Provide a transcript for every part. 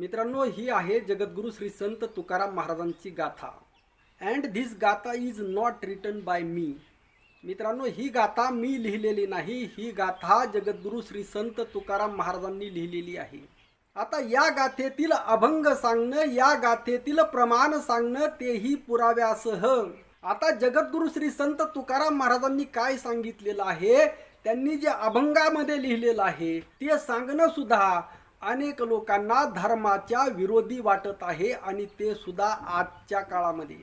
मित्रांनो ही आहे जगद्गुरू श्री संत तुकाराम महाराजांची गाथा. And this gatha is not written by me मित्रांनो ही गाथा मी लिहिलेली नाही. ही गाथा जगद्गुरू श्री संत तुकाराम महाराजांनी लिहिलेली आहे. आता या गाथेतील अभंग सांगणं या गाथेतील प्रमाण सांगणं तेही पुराव्यासह. आता जगद्गुरू श्री संत तुकाराम महाराजांनी काय सांगितलेलं आहे? त्यांनी जे अभंगामध्ये लिहिलेलं आहे ते सांगणं सुद्धा अनेक लोकांना धर्माच्या विरोधी वाटत आहे आणि ते सुद्धा आजच्या काळामध्ये.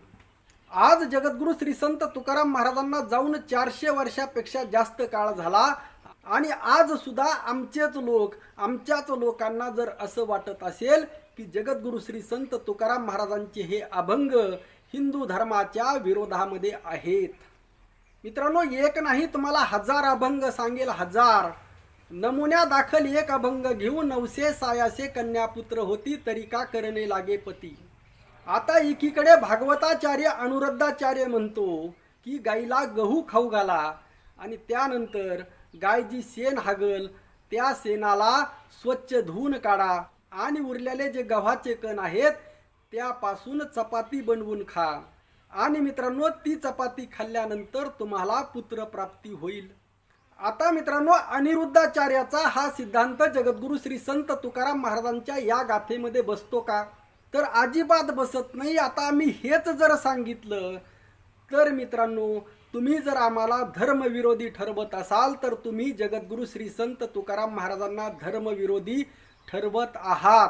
आज जगद्गुरु श्री संत तुकाराम महाराजांना जाऊन चारशे वर्षापेक्षा जास्त काळ झाला आणि आज सुद्धा आमचेच लोक आमच्याच लोकांना जर असं वाटत असेल की जगद्गुरु श्री संत तुकाराम महाराजांचे हे अभंग हिंदू धर्माच्या विरोधामध्ये आहेत. मित्रांनो एक नाही तुम्हाला हजार अभंग सांगेल हजार. नमुन्या दाखल एक अभंग घेऊन नवसे सायासे कन्यापुत्र होती तरी का करणे लागे पती? आता एकीकडे भागवताचार्य अनुरुद्धाचार्य म्हणतो की गाईला गहू खाऊ घाला आणि त्यानंतर गाय जी शेण हागल त्या शेणाला स्वच्छ धुवून काढा आणि उरलेले जे गव्हाचे कण आहेत त्यापासून चपाती बनवून खा. आणि मित्रांनो ती चपाती खाल्ल्यानंतर तुम्हाला पुत्रप्राप्ती होईल. आता मित्रांनो अनिरुद्धाचार्याचा हा सिद्धांत जगद्गुरू श्री संत तुकाराम महाराजांच्या या गाथेमध्ये बसतो का? तर अजिबात बसत नाही. आता आम्ही हेच जर सांगितलं तर मित्रांनो तुम्ही जर आम्हाला धर्मविरोधी ठरवत असाल तर तुम्ही जगद्गुरू श्री संत तुकाराम महाराजांना धर्मविरोधी ठरवत आहात.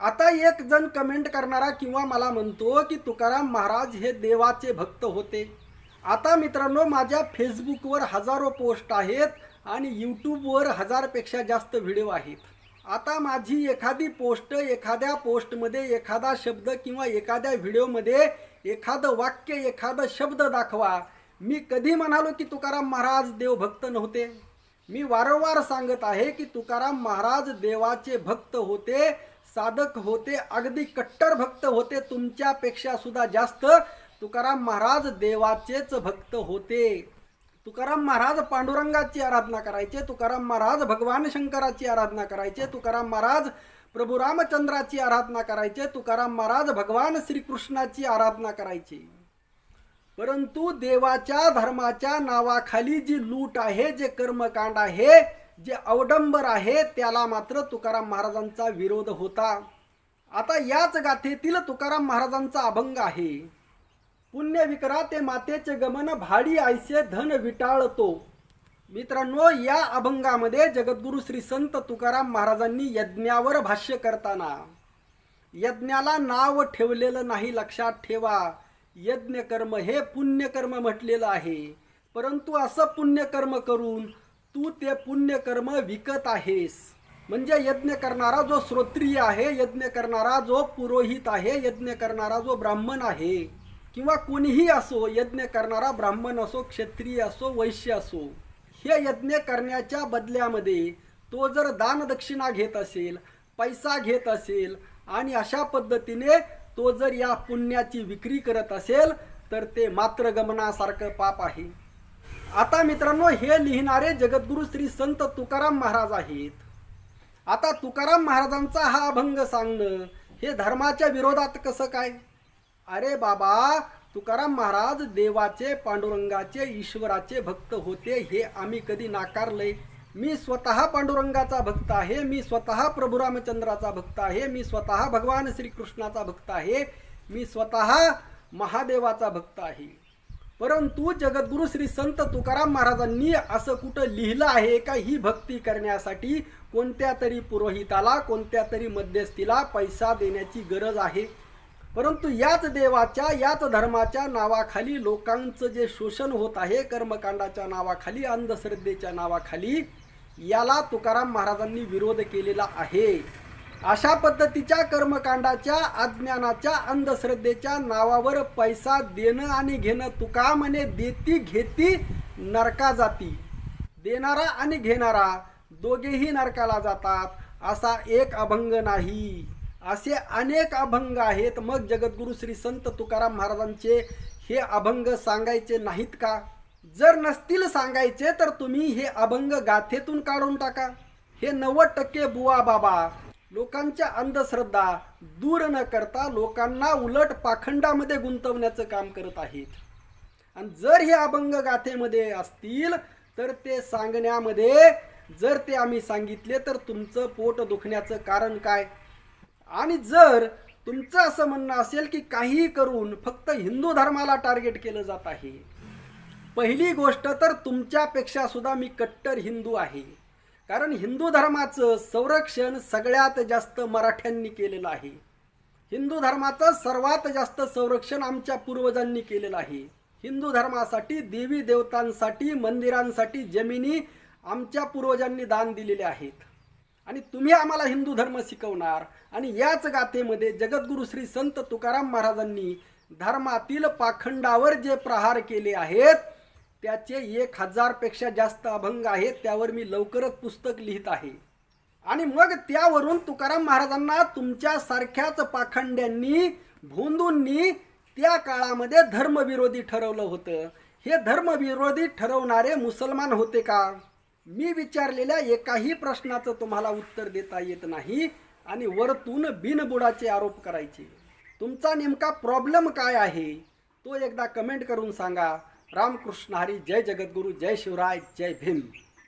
आता एक जण कमेंट करणारा किंवा मला म्हणतो की तुकाराम महाराज हे देवाचे भक्त होते. आता मित्रांनो माझ्या फेसबुकवर हजारो पोस्ट आहेत आणि यूट्यूबवर हजारपेक्षा जास्त व्हिडिओ आहेत. आता माझी एखादी पोस्ट एखाद्या पोस्टमध्ये एखादा शब्द किंवा एखाद्या व्हिडिओमध्ये एखादं वाक्य एखादा शब्द दाखवा. मी कधी म्हणालो की तुकाराम महाराज देवभक्त नव्हते? मी वारंवार सांगत आहे की तुकाराम महाराज देवाचे भक्त होते साधक होते अगदी कट्टर भक्त होते तुमच्यापेक्षा सुद्धा जास्त. तुकाराम महाराज देवाचेच भक्त होते. तुकाराम महाराज पांडुरंगाची आराधना करायचे तुकाराम महाराज भगवान शंकराची आराधना करायचे तुकाराम महाराज प्रभू रामचंद्राची आराधना करायचे तुकाराम महाराज भगवान श्रीकृष्णाची आराधना करायचे. परंतु देवाच्या धर्माच्या नावाखाली जी लूट आहे जे कर्मकांड आहे जे अवडंबर आहे त्याला मात्र तुकाराम महाराजांचा विरोध होता. आता याच गाथेतील तुकाराम महाराजांचा अभंग आहे. पुण्य विकरा ते मातेचे गमन भाडी आयसे धन विटाळतो. मित्रांनो या अभंगामध्ये जगद्गुरू श्री संत तुकाराम महाराजांनी यज्ञावर भाष्य करताना यज्ञाला नाव ठेवलेलं नाही लक्षात ठेवा. यज्ञकर्म हे पुण्यकर्म म्हटलेलं आहे. परंतु असं पुण्यकर्म करून तू ते पुण्यकर्म विकत आहेस. म्हणजे यज्ञ करणारा जो श्रोत्रिय आहे यज्ञ करणारा जो पुरोहित आहे यज्ञ करणारा जो ब्राह्मण आहे किंवा कोणीही असो यज्ञ करणारा ब्राह्मण असो क्षत्रिय असो वैश्य असो हे यज्ञ करण्याच्या बदल्यामध्ये तो जर दानदक्षिणा घेत असेल पैसा घेत असेल आणि अशा पद्धतीने तो जर या पुण्याची विक्री करत असेल तर ते मात्र गमनासारखं पाप आहे. आता मित्रांनो हे लिहिणारे जगद्गुरू श्री संत तुकाराम महाराज आहेत. आता तुकाराम महाराजांचा हा अभंग सांगणं हे धर्माच्या विरोधात कसं काय? अरे बाबा तुकाराम महाराज देवाचे पांडुरंगाचे ईश्वराचे भक्त होते हे आम्ही कधी नाकारले? मी स्वतः पांडुरंगाचा भक्त आहे मी स्वतः प्रभू रामचंद्राचा भक्त आहे मी स्वतः भगवान श्रीकृष्णाचा भक्त आहे मी स्वतः महादेवाचा भक्त आहे. परंतु जगद्गुरू श्री संत तुकाराम महाराजांनी असं कुठं लिहिलं आहे का? ही भक्ती करण्यासाठी कोणत्या तरी पुरोहिताला कोणत्या तरी मध्यस्थीला पैसा देण्याची गरज आहे. परंतु याच देवाच्या याच धर्माच्या नावाखाली लोकांचं जे शोषण होत आहे कर्मकांडाच्या नावाखाली अंधश्रद्धेच्या नावाखाली याला तुकाराम महाराजांनी विरोध केलेला आहे. अशा पद्धतीच्या कर्मकांडाच्या अज्ञानाच्या अंधश्रद्धेच्या नावावर पैसा देणं आणि घेणं तुका म्हणे देती घेती नरका जाती. देणारा आणि घेणारा दोघेही नरकाला जातात असा एक अभंग नाही. असे अनेक अभंग आहेत. मग जगद्गुरू श्री संत तुकाराम महाराजांचे हे अभंग सांगायचे नाहीत का? जर नसतील सांगायचे तर तुम्ही हे अभंग गाथेतून काढून टाका. हे नव्वद टक्के बुवा बाबा लोकांच्या अंधश्रद्धा दूर न करता लोकांना उलट पाखंडामध्ये गुंतवण्याचं काम करत आहेत. आणि जर हे अभंग गाथेमध्ये असतील तर ते सांगण्यामध्ये जर ते आम्ही सांगितले तर तुमचं पोट दुखण्याचं कारण काय? आणि जर तुमचं असं म्हणणं असेल की काही करून फक्त हिंदू धर्माला टार्गेट केलं जात आहे पहिली गोष्ट तर तुमच्यापेक्षा सुद्धा मी कट्टर हिंदू आहे. कारण हिंदू धर्माचं संरक्षण सगळ्यात जास्त मराठ्यांनी केलेलं आहे. हिंदू धर्माचं सर्वात जास्त संरक्षण आमच्या पूर्वजांनी केलेलं आहे. हिंदू धर्मासाठी देवी देवतांसाठी मंदिरांसाठी जमिनी आमच्या पूर्वजांनी दान दिलेले आहेत. आणि तुम्ही आम्हाला हिंदू धर्म शिकवणार. आणि याच गाथेमध्ये जगद्गुरु श्री संत तुकाराम महाराजांनी धर्मातील पाखंडावर जे प्रहार केले आहेत त्याचे एक हजारपेक्षा जास्त अभंग आहेत त्यावर मी लवकरच पुस्तक लिहित आहे. आणि मग त्यावरून तुकाराम महाराजांना तुमच्यासारख्याच पाखंड्यांनी भोंदूंनी त्या काळामध्ये धर्मविरोधी ठरवलं होतं. हे धर्मविरोधी ठरवणारे मुसलमान होते का? मी विचारलेल्या एकाही प्रश्नाचं तुम्हाला उत्तर देता येत नाही आणि वरतून बिनबुडाचे आरोप करायचे. तुमचा नेमका प्रॉब्लेम काय आहे? तो एकदा कमेंट करून सांगा. रामकृष्ण हरी जय जगद्गुरू जय शिवराय जय भीम.